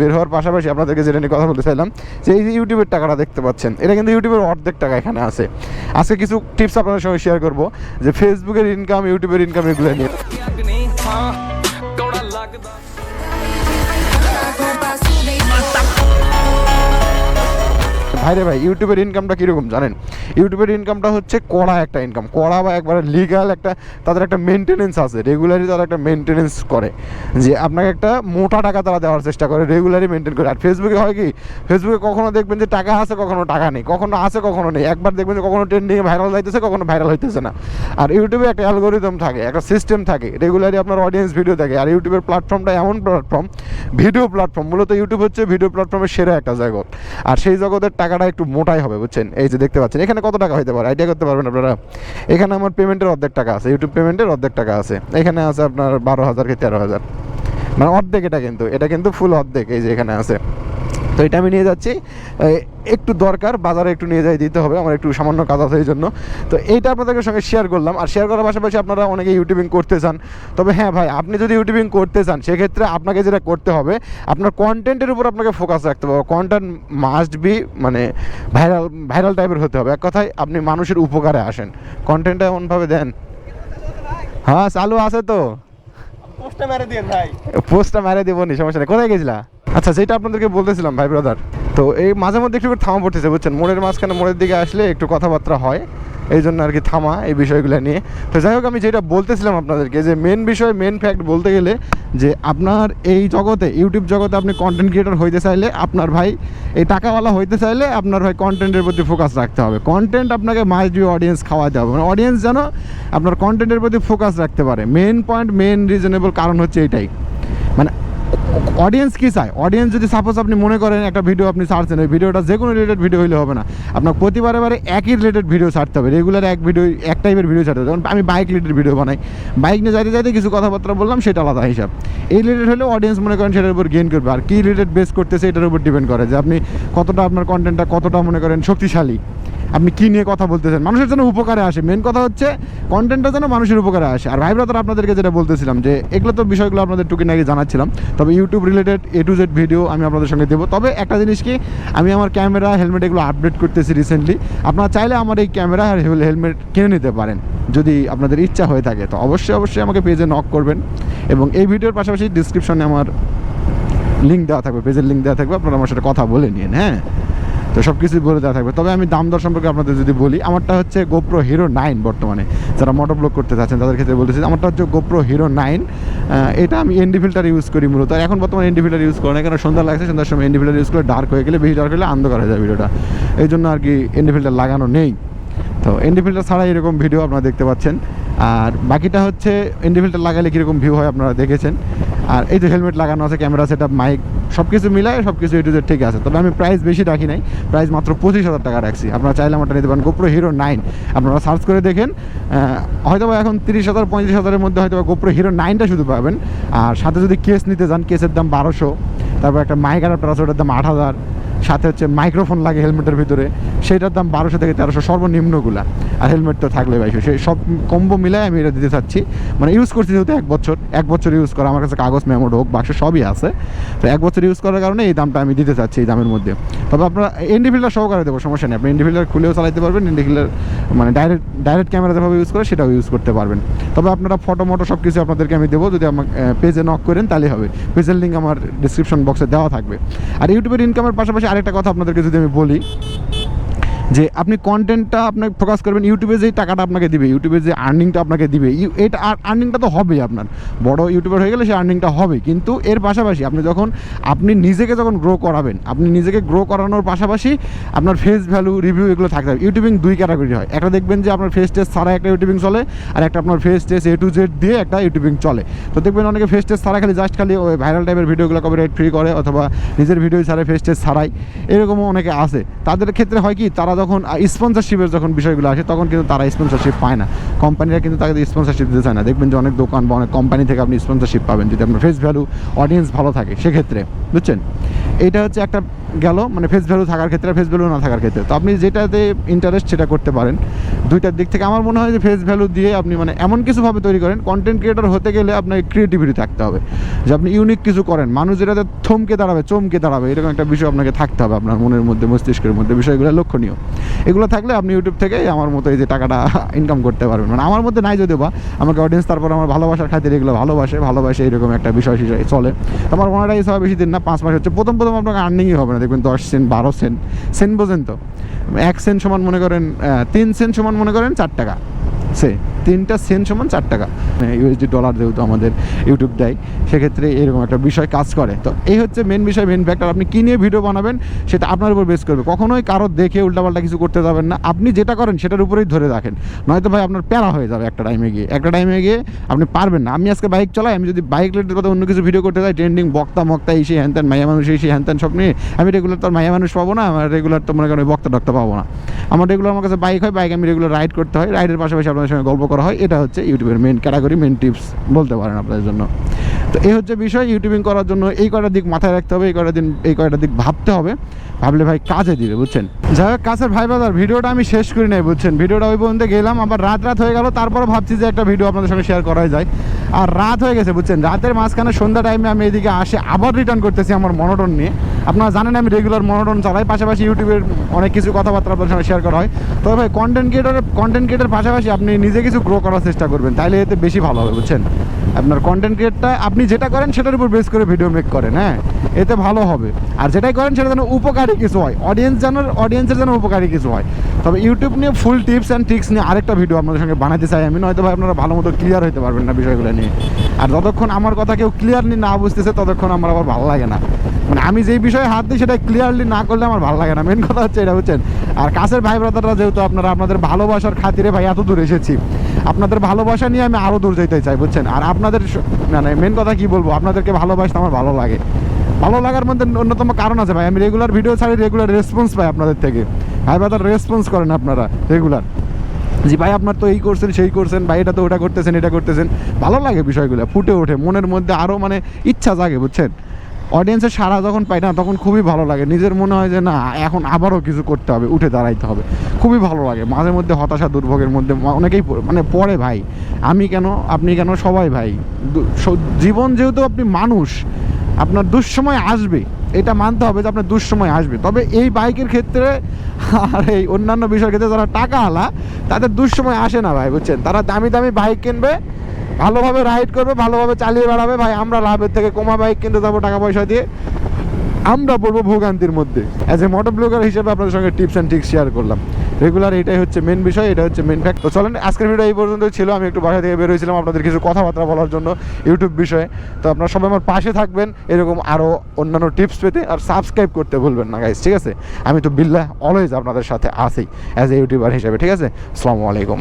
বের হওয়ার পাশাপাশি আপনাদেরকে যেটা নিয়ে কথা বলতে চাইলাম, যে এই যে ইউটিউবের টাকাটা দেখতে পাচ্ছেন, এটা কিন্তু ইউটিউবের অর্ধেক টাকা এখানে আছে। আজকে কিছু টিপস আপনাদের সঙ্গে শেয়ার করব, যে ফেসবুকের ইনকাম ইউটিউবের ইনকাম এগুলো নিয়ে। ভাইরে ভাই, ইউটিউবের ইনকামটা কীরকম জানেন? ইউটিউবের ইনকামটা হচ্ছে কড়া একটা ইনকাম কড়া বা একবারে লিগাল একটা, তাদের একটা মেনটেনেন্স আছে রেগুলারই তারা একটা মেনটেনেন্স করে। যে আপনাকে একটা মোটা টাকা তারা দেওয়ার চেষ্টা করে রেগুলারই মেনটেন করে। আর ফেসবুকে হয় কি? ফেসবুকে কখনো দেখবেন যে টাকা আছে, কখনো টাকা নেই। কখনো আছে, কখনো নেই। একবার দেখবেন যে কখনো ট্রেন্ডিংয়ে ভাইরাল যাইতেছে কখনো ভাইরাল হইতেছে না। আর ইউটিউবে একটা অ্যালগোরিদম থাকে, একটা সিস্টেম থাকে। রেগুলারই আপনার অডিয়েন্স ভিডিও থাকে আর ইউটিউবের প্ল্যাটফর্মটা এমন প্ল্যাটফর্ম ভিডিও প্ল্যাটফর্ম মূলত ইউটিউব হচ্ছে ভিডিও প্ল্যাটফর্মের সেরা একটা জগৎ। আর সেই জগতের টাকাটা একটু মোটাই হবে, বুঝছেন? এই যে দেখতে পাচ্ছেন, এখানে কত টাকা হইতে পারে? আইডিয়া করতে পারবেন আপনারা? এখানে আমার পেমেন্টের অর্ধেক টাকা আছে ইউটিউব পেমেন্টের অর্ধেক টাকা আছে। এখানে আছে আপনার বারো হাজার কি তেরো হাজার। মানে অর্ধেক এটা কিন্তু এটা কিন্তু ফুল অর্ধেক, এই যে এখানে আছে। তো এটা আমি নিয়ে যাচ্ছি। একটু দরকার বাজারে একটু নিয়ে যাই দিতে হবে আমার একটু সামান্য কাজ আছে এই জন্য। তো এইটা আপনাদের সঙ্গে শেয়ার করলাম আর শেয়ার করার পাশাপাশি আপনারা অনেকে ইউটিউবিং করতে চান। তবে হ্যাঁ ভাই আপনি যদি ইউটিউবিং করতে চান সেক্ষেত্রে আপনাকে যেটা করতে হবে আপনার কন্টেন্টের উপর আপনাকে ফোকাস রাখতে হবে। কন্টেন্ট মাস্ট বি মানে ভাইরাল ভাইরাল টাইপের হতে হবে। এক কথায় আপনি মানুষের উপকারে আসেন। কন্টেন্টটা এমনভাবে দেন। হ্যাঁ চালু আছে তো। পোস্টটা মেরে দিন ভাই। পোস্টটা মেরে দেবো নি সমস্যা নেই। কোথায় গেছিলা? আচ্ছা যেটা আপনাদেরকে বলতেছিলাম, ভাই ব্রাদার তো এই মাঝে মধ্যে একটু থামা পড়তেছে, বুঝছেন? মোড়ের মাঝখানে মোড়ের দিকে আসলে একটু কথাবার্তা হয়, এই জন্য আর কি থামা এই বিষয়গুলো নিয়ে। তো যাই হোক, আমি যেটা বলতেছিলাম আপনাদেরকে, যে মেন বিষয় মেন ফ্যাক্ট বলতে গেলে যে আপনার এই জগতে ইউটিউব জগতে আপনি কন্টেন্ট ক্রিয়েটর হইতে চাইলে আপনার ভাই, এই টাকাওয়ালা হইতে চাইলে আপনার ভাই কন্টেন্টের প্রতি ফোকাস রাখতে হবে। কন্টেন্ট আপনাকে মাস্ট বি অডিয়েন্স খাওয়াতে হবে। মানে অডিয়েন্স যেন আপনার কন্টেন্টের প্রতি ফোকাস রাখতে পারে। মেন পয়েন্ট মেন রিজনেবল কারণ হচ্ছে এটাই। মানে অডিয়েন্স কী চায়? অডিয়েন্স যদি সাপোজ আপনি মনে করেন একটা ভিডিও আপনি ছাড়ছেন ওই ভিডিওটা যে কোনো রিলেটেড ভিডিও হলে হবে না। আপনার প্রতিবারে বারে একই রিলেটেড ভিডিও ছাড়তে হবে। রেগুলার এক ভিডিও এক টাইপের ভিডিও ছাড়তে হবে। যেমন আমি বাইক রিলেটেড ভিডিও বানাই। বাইক নিয়ে যাইতে যাইতে কিছু কথাবার্তা বললাম, সেটা আলাদা হিসাব। এই রিলেটেড হলে অডিয়েন্স মনে করেন সেটার উপর গেইন করবে। আর কী রিলেটেড বেস করতেছে, এটার উপর ডিপেন্ড করে যে আপনি কতটা আপনার কন্টেন্টটা কতটা মনে করেন শক্তিশালী। আপনি কী নিয়ে কথা বলতেছেন মানুষের যেন উপকারে আসে। মেন কথা হচ্ছে কন্টেন্টটা যেন মানুষের উপকারে আসে। আর ভাই আপনাদেরকে যেটা বলতেছিলাম যে, এগুলো তো বিষয়গুলো আপনাদের টুকি নাকি জানাচ্ছিলাম। তবে YouTube related A to Z video আমি আপনাদের সঙ্গে দেবো। তবে একটা জিনিস কি, আমি আমার ক্যামেরা হেলমেট এগুলো আপডেট করতেছি রিসেন্টলি আপনারা চাইলে আমার এই ক্যামেরা আর হেলমেট কিনে নিতে পারেন। যদি আপনাদের ইচ্ছা হয়ে থাকে, তো অবশ্যই অবশ্যই আমাকে পেজে নক করবেন। এবং এই ভিডিওর পাশাপাশি ডিসক্রিপশনে আমার লিঙ্ক দেওয়া থাকবে পেজের লিঙ্ক দেওয়া থাকবে। আপনারা আমার সাথে কথা বলে নিন হ্যাঁ? তো সব কিছুই বলে দেওয়া থাকবে। তবে আমি দাম দর সম্পর্কে আপনাদের যদি বলি, আমারটা হচ্ছে গোপ্রো হিরো নাইন বর্তমানে। যারা মোটর ব্লক করতে চাচ্ছেন তাদের ক্ষেত্রে বলতেছি, আমারটা হচ্ছে গোপ্রো হিরো নাইন এটা আমি এনডি ফিল্টার ইউজ করি মূলত। এখন বর্তমানে এনডি ফিল্টার ইউজ করি না, কেন সন্ধ্যা লাগছে, সন্ধ্যার সময় এনডি ফিল্টার ইউজ করে ডার্ক হয়ে গেলে, বেশি ডার্ক হলে অন্ধকার হয়ে যায় ভিডিওটা। এই জন্য আর কি এনডি ফিল্টার লাগানো নেই। তো এনডি ফিল্টার ছাড়া এরকম ভিডিও আপনারা দেখতে পাচ্ছেন। আর বাকিটা হচ্ছে এনডি ফিল্টার লাগালে কীরকম ভিউ হয় আপনারা দেখেছেন। আর এই যে হেলমেট লাগানো আছে, ক্যামেরা সেট মাইক সব কিছু মিলায় সব কিছু এটু ঠিক আছে। তবে আমি প্রাইস বেশি রাখি নাই। প্রাইস মাত্র পঁচিশ হাজার টাকা রাখছি। আপনারা চাইলে আমারটা নিতে পারেন। গোপ্রো হিরো নাইন আপনারা সার্চ করে দেখেন। হয়তোবা এখন তিরিশ হাজার, পঁয়ত্রিশ হাজারের মধ্যে হয়তো গোপ্রো হিরো নাইনটা শুধু পাবেন। আর সাথে যদি কেস নিতে যান কেসের দাম বারোশো। তারপর একটা মাইক অ্যাডাপ্টার আছে, ওটার দাম আট হাজার। সাথে হচ্ছে মাইক্রোফোন লাগে হেলমেটের ভিতরে সেটার দাম বারোশো থেকে তেরোশো সর্বনিম্নগুলা। আর হেলমেট তো থাকলে বাইশো সেই সব কম্বো মিলাই আমি এটা দিতে চাচ্ছি। মানে ইউজ করছি যেহেতু এক বছর এক বছর ইউজ করা, আমার কাছে কাগজ মেমোড হোক বাক্স সবই আছে। তো এক বছর ইউজ করার কারণে এই দামটা আমি দিতে চাচ্ছি এই দামের মধ্যে। তবে আপনারা এন্ডি ফিল্টার সহকারে দেবো, সমস্যা নেই। আপনি এন্ডি ফিল্টার খুলেও চালাতে পারবেন এন্ডি ফিল্টার মানে ডাইরেক্ট ডাইরেক্ট ক্যামেরা যেভাবে ইউজ করে, সেটাও ইউজ করতে পারবেন। তবে আপনারা ফটো মটো সব কিছু আপনাদেরকে আমি দেবো, যদি আমার পেজে নক করেন তাহলে হবে। পেজের লিঙ্ক আমার ডিসক্রিপশন বক্সে দেওয়া থাকবে। আর ইউটিউবের ইনকামের পাশাপাশি আরেকটা কথা আপনাদেরকে যদি আমি বলি যে আপনি কন্টেন্টটা আপনাকে ফোকাস করবেন ইউটিউবে যেই টাকাটা আপনাকে দিবে ইউটিউবে যে আর্নিংটা আপনাকে দিবে এটা আর্নিংটা তো হবেই আপনার। বড় ইউটিউবার হয়ে গেলে সেই আর্নিংটা হবে কিন্তু এর পাশাপাশি আপনি যখন, আপনি নিজেকে যখন গ্রো করাবেন, আপনি নিজেকে গ্রো করানোর পাশাপাশি আপনার ফেস ভ্যালু রিভিউ এগুলো থাকতে হবে। ইউটিউবিং দুই ক্যাটাগরি হয়। একটা দেখবেন যে আপনার ফেস টেস্ট ছাড়া একটা ইউটিউবিং চলে, আর একটা আপনার face test A to Z দিয়ে একটা ইউটিউবিং চলে। তো দেখবেন অনেকে ফেস টেস্ট ছাড়া খালি জাস্ট খালি ওই ভাইরাল টাইপের ভিডিওগুলো কপিরাইট ফ্রি করে, অথবা নিজের ভিডিও ছাড়া ফেস টেস্ট ছাড়াই। এরকমও অনেকে আছে। তাদের ক্ষেত্রে হয় কি? তারা যখন স্পন্সরশিপের যখন বিষয়গুলো আসে, তখন কিন্তু তারা স্পন্সরশিপ পায় না। কোম্পানিরা কিন্তু তাদের স্পন্সরশিপ দিতে চায় না। দেখবেন যে অনেক দোকান বা অনেক কোম্পানি থেকে আপনি স্পন্সরশিপ পাবেন। যদি আপনার ফেস ভ্যালু অডিয়েন্স ভালো থাকে, সেক্ষেত্রে, বুঝছেন? এটা হচ্ছে একটা গেল মানে ফেস ভ্যালু থাকার ক্ষেত্রে ফেস ভ্যালু না থাকার ক্ষেত্রে। তো আপনি যেটাতে ইন্টারেস্ট সেটা করতে পারেন। দুইটার দিক থেকে আমার মনে হয় যে ফেস ভ্যালু দিয়ে আপনি মানে এমন কিছুভাবে তৈরি করেন কন্টেন্ট ক্রিয়েটর হতে গেলে আপনাকে ক্রিয়েটিভিটি থাকতে হবে। যে আপনি ইউনিক কিছু করেন, মানুষ যেটাতে থমকে দাঁড়াবে, চমকে দাঁড়াবে, এরকম একটা বিষয় আপনাকে থাকতে হবে আপনার মনের মধ্যে, মস্তিষ্কের মধ্যে। বিষয়গুলো লক্ষণীয়। এগুলো থাকলে আপনি ইউটিউব থেকে আমার মতো এই যে টাকাটা ইনকাম করতে পারবেন। মানে আমার মধ্যে নাই যদিও বা, আমাকে অডিয়েন্স তারপর আমার ভালোবাসার খাতির এগুলো ভালোবাসে ভালোবাসে এরকম একটা বিষয় চলে। আমার মনে হয় বেশি দিন না, পাঁচ মাস হচ্ছে। প্রথম প্রথম আপনাকে আর্নিংই হবে না, দেখবেন দশ সেন্ট বারো সেন্ট সেন্ট বোঝেন তো? এক সেন্ট সমান মনে করেন তিন সেন্ট সমান মনে করেন চার টাকা। সে তিনটা সেন্ট সমান চার টাকা। ইউএসডি ডলার যেহেতু আমাদের ইউটিউব দেয়, সেক্ষেত্রে এরকম একটা বিষয় কাজ করে। তো এই হচ্ছে মেন বিষয় মেন ফ্যাক্টর আপনি কী নিয়ে ভিডিও বানাবেন, সেটা আপনার উপর বেস করবে। কখনোই কারও দেখে উল্টাপাল্টা কিছু করতে যাবেন না। আপনি যেটা করেন, সেটার উপরেই ধরে রাখেন। নয়তো ভাই আপনার প্যারা হয়ে যাবে একটা টাইমে গিয়ে। একটা টাইমে গিয়ে আপনি পারবেন না। আমি আজকে বাইক চলাই, আমি যদি বাইক রিলেটেড কথা অন্য কিছু ভিডিও করতে যাই ট্রেন্ডিং বক্তা মক্তা এই সেই হ্যান মাইয়া মানুষ এই সেই হ্যান সব নিয়ে, আমি রেগুলার তো আর মাইয়া মানুষ পাবো না, আমার রেগুলার তো মনে করেন বক্তা টক্তা পাবো না। আমার রেগুলার আমার কাছে বাইক হয় বাইক আমি রেগুলার রাইড করতে হয়। রাইডের পাশাপাশি আপনাদের সঙ্গে গল্প করা হয়, এটা হচ্ছে ইউটিউবের মেন ক্যাটাগরি মেন টিপস বলতে পারেন আপনাদের জন্য। তো এই হচ্ছে বিষয় ইউটিউবিং করার জন্য এই কয়টা দিক মাথায় রাখতে হবে, এই কয়টা দিন, এই কয়টা দিক ভাবতে হবে। ভাবলে ভাই কাজে দিবে, বুঝছেন? যাই হোক, কাছের ভাই বাজার, ভিডিওটা আমি শেষ করি নাই, বুঝছেন? ভিডিওটা ওই পর্যন্ত গেলাম, আবার রাত রাত হয়ে গেল, তারপরে ভাবছি যে একটা ভিডিও আপনাদের সঙ্গে শেয়ার করাই যায়। আর রাত হয়ে গেছে, বুঝছেন? রাতের মাঝখানে সন্ধ্যা টাইমে আমি এদিকে আসে, আবার রিটার্ন করতেছি আমার মনোটন নিয়ে। আপনারা জানেন আমি রেগুলার মনোরণ চালাই, পাশাপাশি ইউটিউবের অনেক কিছু কথাবার্তা আপনার সঙ্গে শেয়ার করা হয়। তবে ভাই কন্টেন্ট ক্রিয়েটারের কন্টেন্ট ক্রিয়েটার পাশাপাশি আপনি নিজে কিছু গ্রো করার চেষ্টা করবেন, তাইলে এতে বেশি ভালো হবে, বুঝছেন? আপনার কন্টেন্ট ক্রিয়েটটা আপনি যেটা করেন সেটার উপর বেস করে ভিডিও মেক করেন হ্যাঁ? এতে ভালো হবে। আর যেটাই করেন সেটা যেন উপকারী কিছু হয়। অডিয়েন্স যেন অডিয়েন্সের যেন উপকারী কিছু হয়। তবে ইউটিউব নিয়ে ফুল টিপস অ্যান্ড ট্রিক্স নিয়ে আরেকটা ভিডিও আপনাদের সঙ্গে বানাতে চাই আমি। নয়তো ভাই আপনারা ভালো মতো ক্লিয়ার হতে পারবেন না বিষয়গুলো নিয়ে। আর যতক্ষণ আমার কথা কেউ ক্লিয়ারলি না বুঝতেছে, ততক্ষণ আমার আবার ভালো লাগে না। মানে আমি যেই বিষয়ে হাত দিই সেটা ক্লিয়ারলি না করলে আমার ভালো লাগে না। মেন কথা হচ্ছে এটা, বুঝছেন? আর কাছের ভাই ব্রাদাররা যেহেতু আপনারা, আপনাদের ভালোবাসার খাতিরে ভাই এত দূর এসেছি। আপনাদের ভালোবাসা নিয়ে আমি আরও দূর যেতে চাই, বুঝছেন? আর আপনাদের মানে মেন কথা কি বলব? আপনাদেরকে ভালোবাসতে আমার ভালো লাগে। ভালো লাগার মধ্যে অন্যতম কারণ আছে ভাই। আমি রেগুলার ভিডিও ছাড়ি রেগুলার রেসপন্স পাই আপনাদের থেকে। ভাই ব্রাদার রেসপন্স করেন আপনারা রেগুলার জি ভাই, আপনার তো এই করছেন, সেই করছেন, ভাই, এটা তো ওটা করতেছেন, এটা করতেছেন। ভালো লাগে বিষয়গুলো, ফুটে ওঠে। মনের মধ্যে আরও মানে ইচ্ছা জাগে, বুঝছেন? অডিয়েন্সের সারা যখন পাই না, তখন খুবই ভালো লাগে। নিজের মনে হয় যে, না, এখন আবারও কিছু করতে হবে, উঠে দাঁড়াইতে হবে। খুবই ভালো লাগে। মাঝে মধ্যে হতাশা, দুর্ভোগের মধ্যে অনেকেই মানে পড়ে ভাই। আমি কেন, আপনি কেন সবাই ভাই? জীবন যেহেতু আপনি মানুষ, আপনার দুঃসময় আসবে। এটা মানতে হবে যে, আপনার দুঃসময় আসবে। তবে এই বাইকের ক্ষেত্রে আর এই অন্যান্য বিষয়ের ক্ষেত্রে যারা টাকা আলা তাদের দুঃসময় আসে না ভাই, বুঝছেন? তারা দামি দামি বাইক কিনবে ভালোভাবে রাইড করবে, ভালোভাবে চালিয়ে বেড়াবে। ভাই, আমরা লাভের থেকে কমা বাইক কিনতে যাব টাকা পয়সা দিয়ে। আমরা পড়ব ভোগান্তির মধ্যে। অ্যাজ এ মোটর ব্লগার হিসেবে আপনাদের সঙ্গে টিপস অ্যান্ড ট্রিক্স শেয়ার করলাম। রেগুলার এটাই হচ্ছে মেন বিষয়, এটা হচ্ছে মেন ফ্যাক্ট তো চলেন, আজকের ভিডিও এই পর্যন্ত ছিল। আমি একটু বাসা থেকে বের হয়েছিলাম আপনাদের কিছু কথাবার্তা বলার জন্য ইউটিউব বিষয়ে। তো আপনারা সবাই আমার পাশে থাকবেন। এরকম আরও অন্যান্য টিপস পেতে আর সাবস্ক্রাইব করতে ভুলবেন না গাইজ ঠিক আছে? আমি তো বিল্লাহ অলওয়েজ আপনাদের সাথে আছি অ্যাজ এ ইউটিউবার হিসেবে, ঠিক আছে? আসসালামু আলাইকুম।